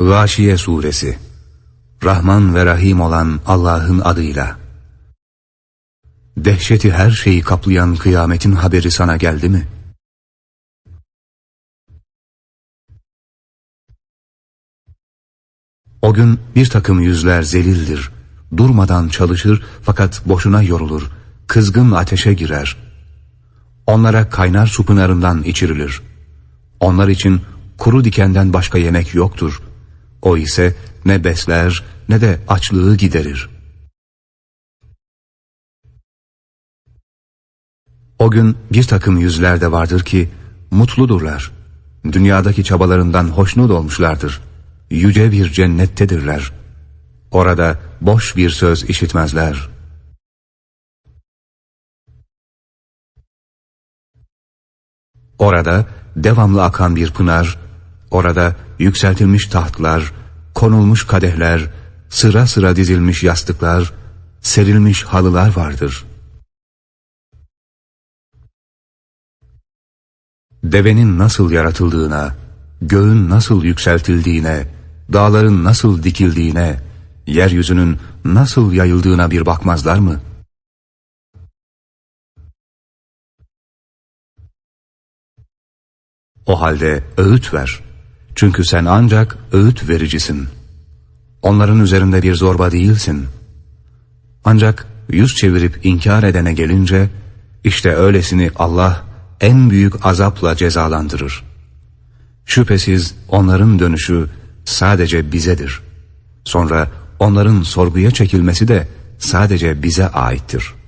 Gâşiye Suresi Rahman ve Rahim olan Allah'ın adıyla Dehşeti her şeyi kaplayan kıyametin haberi sana geldi mi? O gün bir takım yüzler zelildir. Durmadan çalışır fakat boşuna yorulur. Kızgın ateşe girer. Onlara kaynar su pınarından içirilir. Onlar için kuru dikenden başka yemek yoktur. O ise ne besler ne de açlığı giderir. O gün bir takım yüzler de vardır ki mutludurlar. Dünyadaki çabalarından hoşnut olmuşlardır. Yüce bir cennettedirler. Orada boş bir söz işitmezler. Orada devamlı akan bir pınar, orada yükseltilmiş tahtlar, konulmuş kadehler, sıra sıra dizilmiş yastıklar, serilmiş halılar vardır. Devenin nasıl yaratıldığına, göğün nasıl yükseltildiğine, dağların nasıl dikildiğine, yeryüzünün nasıl yayıldığına bir bakmazlar mı? O halde öğüt ver. Çünkü sen ancak öğüt vericisin. Onların üzerinde bir zorba değilsin. Ancak yüz çevirip inkar edene gelince, işte öylesini Allah en büyük azapla cezalandırır. Şüphesiz onların dönüşü sadece bizedir. Sonra onların sorguya çekilmesi de sadece bize aittir.''